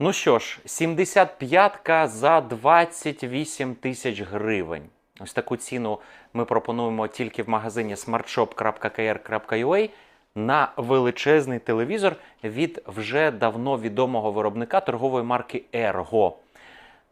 Ну що ж, 75-ка за 28 тисяч гривень. Ось таку ціну ми пропонуємо тільки в магазині smartshop.kr.ua на величезний телевізор від вже давно відомого виробника торгової марки Ergo.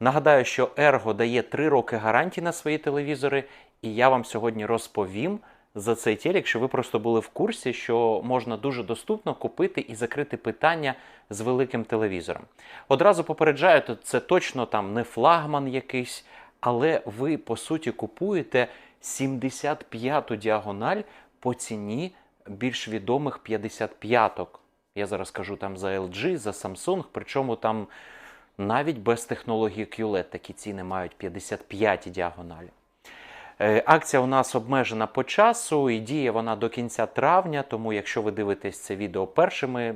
Нагадаю, що Ergo дає 3 роки гарантії на свої телевізори, і я вам сьогодні розповім за цей телек, що ви просто були в курсі, що можна дуже доступно купити і закрити питання з великим телевізором. Одразу попереджаю, то це точно там не флагман якийсь, але ви по суті купуєте 75-ту діагональ по ціні більш відомих 55-ок. Я зараз кажу там за LG, за Samsung, причому там навіть без технології QLED такі ціни мають 55 діагоналі. Е, Акція у нас обмежена по часу і діє вона до кінця травня, тому якщо ви дивитесь це відео першими,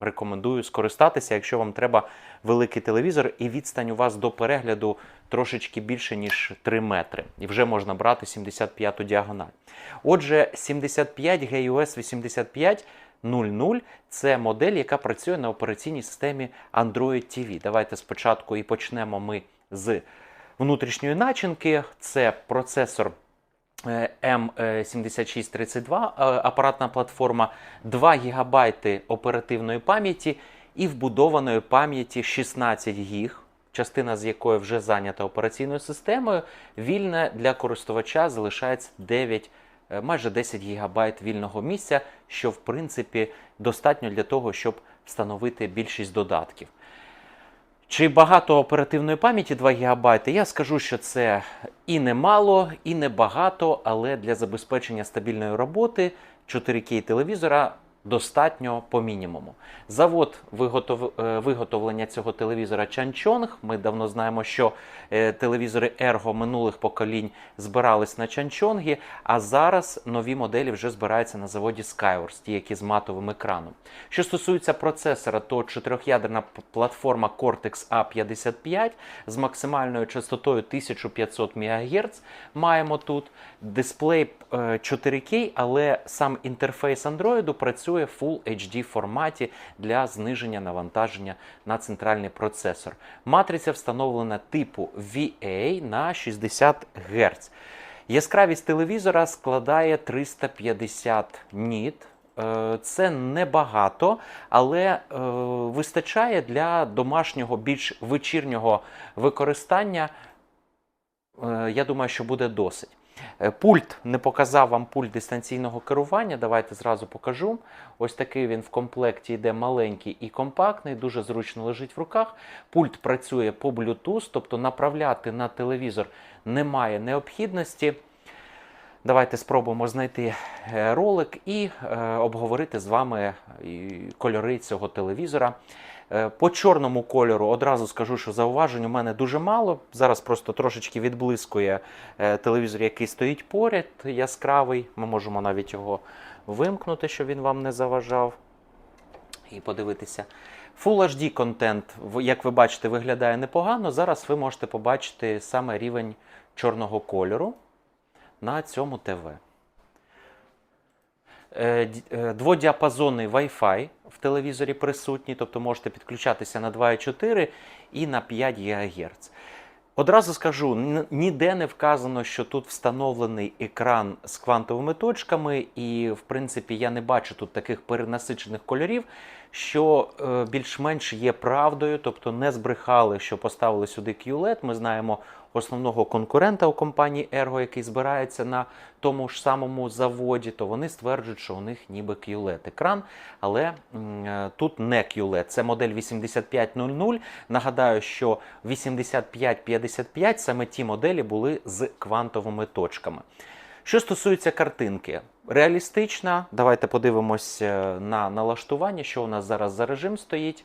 рекомендую скористатися, якщо вам треба великий телевізор і відстань у вас до перегляду трошечки більше, ніж 3 метри. І вже можна брати 75-ту діагональ. Отже, 75 GUS 8500 це модель, яка працює на операційній системі Android TV. Давайте спочатку і почнемо ми з внутрішньої начинки. Це процесор е, M7632, е, апаратна платформа, 2 ГБ оперативної пам'яті і вбудованої пам'яті 16 ГБ, частина з якої вже зайнята операційною системою. Вільне для користувача залишається 9 е, майже 10 ГБ вільного місця, що в принципі достатньо для того, щоб встановити більшість додатків. Чи багато оперативної пам'яті 2 ГБ? Я скажу, що це і немало, і не багато, але для забезпечення стабільної роботи 4К телевізора достатньо по мінімуму. Завод виготов... е, виготовлення цього телевізора Чанчонг. Ми давно знаємо, що е, телевізори Ergo минулих поколінь збирались на Чанчонгі, а зараз нові моделі вже збираються на заводі Skyworth, ті, які з матовим екраном. Що стосується процесора, то чотирьохядерна платформа Cortex A55 з максимальною частотою 1500 МГц маємо тут. Дисплей е, 4К, але сам інтерфейс Android працює в Full HD форматі для зниження навантаження на центральний процесор. Матриця встановлена типу VA на 60 Гц. Яскравість телевізора складає 350 ніт. Е, Це небагато, але е, вистачає для домашнього більш вечірнього використання. Е, Я думаю, що буде досить. Е, Пульт не показав вам пульт дистанційного керування. Давайте зразу покажу. Ось такий він в комплекті йде маленький і компактний, дуже зручно лежить в руках. Пульт працює по Bluetooth, тобто направляти на телевізор немає необхідності. Давайте спробуємо знайти е, ролик і е, обговорити з вами кольори цього телевізора. Е, По чорному кольору одразу скажу, що зауважень у мене дуже мало. Зараз просто трошечки відблискує е, телевізор, який стоїть поряд, яскравий. Ми можемо навіть його вимкнути, щоб він вам не заважав. І подивитися. Full HD контент, як ви бачите, виглядає непогано. Зараз ви можете побачити саме рівень чорного кольору на цьому ТВ. Е, е, Дводіапазонний Wi-Fi в телевізорі присутній, тобто можете підключатися на 2,4 і на 5 ГГц. Одразу скажу, ніде не вказано, що тут встановлений екран з квантовими точками, і в принципі я не бачу тут таких перенасичених кольорів, що е, більш-менш є правдою, тобто не збрехали, що поставили сюди QLED. Ми знаємо основного конкурента у компанії Ergo, який збирається на тому ж самому заводі, то вони стверджують, що у них ніби QLED екран, але е, тут не QLED. Це модель 8500. Нагадаю, що 8555 саме ті моделі були з квантовими точками. Що стосується картинки, реалістична. Давайте подивимось е, на налаштування, що у нас зараз за режим стоїть.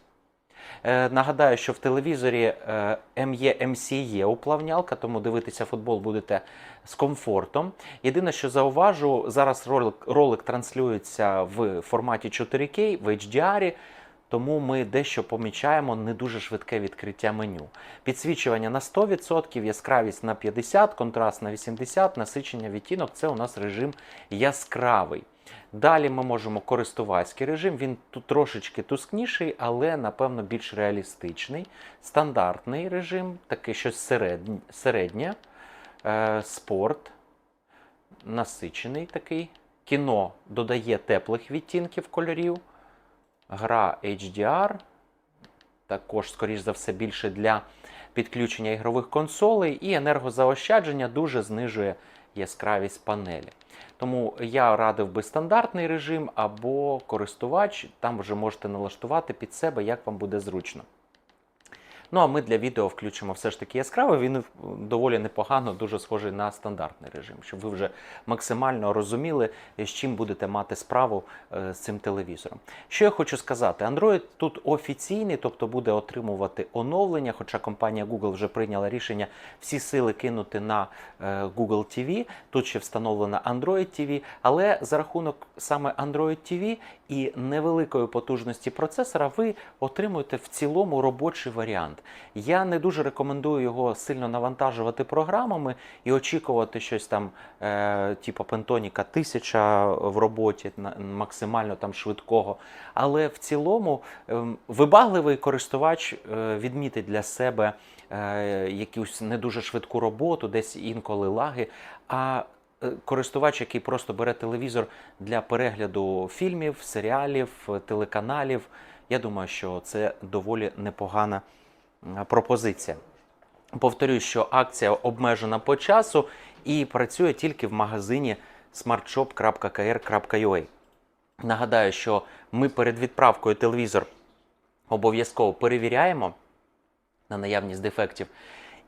Е, Нагадаю, що в телевізорі е, ME MCE уплавнялка, тому дивитися футбол будете з комфортом. Єдине, що зауважу, зараз ролик, ролик транслюється в форматі 4К в HDR, тому ми дещо помічаємо не дуже швидке відкриття меню. Підсвічування на 100%, яскравість на 50%, контраст на 80%, насичення відтінок це у нас режим яскравий. Далі ми можемо користувацький режим. Він тут трошечки тускніший, але напевно більш реалістичний. Стандартний режим, такий щось середнє, середнє. Е, спорт, насичений такий. Кіно додає теплих відтінків кольорів. Гра HDR. Також, скоріш за все, більше для підключення ігрових консолей. І енергозаощадження дуже знижує яскравість панелі. Тому я радив би стандартний режим або користувач. Там вже можете налаштувати під себе, як вам буде зручно. Ну, а ми для відео включимо все ж таки яскравий. Він доволі непогано, дуже схожий на стандартний режим, щоб ви вже максимально розуміли, з чим будете мати справу е, з цим телевізором. Що я хочу сказати, Android тут офіційний, тобто буде отримувати оновлення, хоча компанія Google вже прийняла рішення всі сили кинути на е, Google TV. Тут ще встановлена Android TV, але за рахунок саме Android TV і невеликої потужності процесора ви отримуєте в цілому робочий варіант. Я не дуже рекомендую його сильно навантажувати програмами і очікувати щось там, е, типу Pentaonic 1000 в роботі, максимально там швидкого. Але в цілому ем, вибагливий користувач е, відмітить для себе е, якусь не дуже швидку роботу, десь інколи лаги. А е, користувач, який просто бере телевізор для перегляду фільмів, серіалів, е, телеканалів, я думаю, що це доволі непогана пропозиція. Повторюю, що акція обмежена по часу і працює тільки в магазині smartshop.kr.ua. Нагадаю, що ми перед відправкою телевізор обов'язково перевіряємо на наявність дефектів.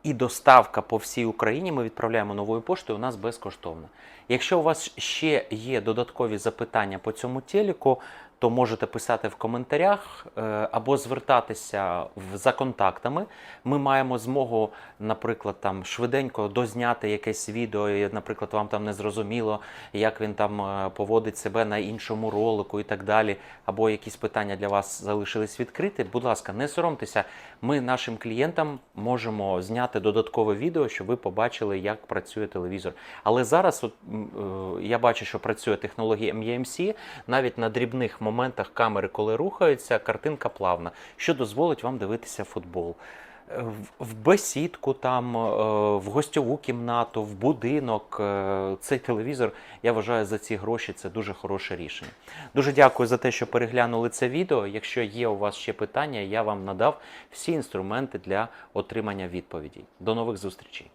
І доставка по всій Україні ми відправляємо новою поштою у нас безкоштовно. Якщо у вас ще є додаткові запитання по цьому телеку, то можете писати в коментарях е, або звертатися за контактами. Ми маємо змогу, наприклад, там швиденько дозняти якесь відео, і, наприклад, вам там не зрозуміло, як він там е, поводить себе на іншому ролику і так далі, або якісь питання для вас залишились відкриті. Будь ласка, не соромтеся. Ми нашим клієнтам можемо зняти додаткове відео, щоб ви побачили, як працює телевізор. Але зараз от, е, я бачу, що працює технологія MEMC, навіть на дрібних моментах камери, коли рухаються, картинка плавна, що дозволить вам дивитися футбол. Е, в- В бесідку, там, е, в гостьову кімнату, в будинок. е, Цей телевізор, я вважаю, за ці гроші це дуже хороше рішення. Дуже дякую за те, що переглянули це відео. Якщо є у вас ще питання, я вам надав всі інструменти для отримання відповідей. До нових зустрічей!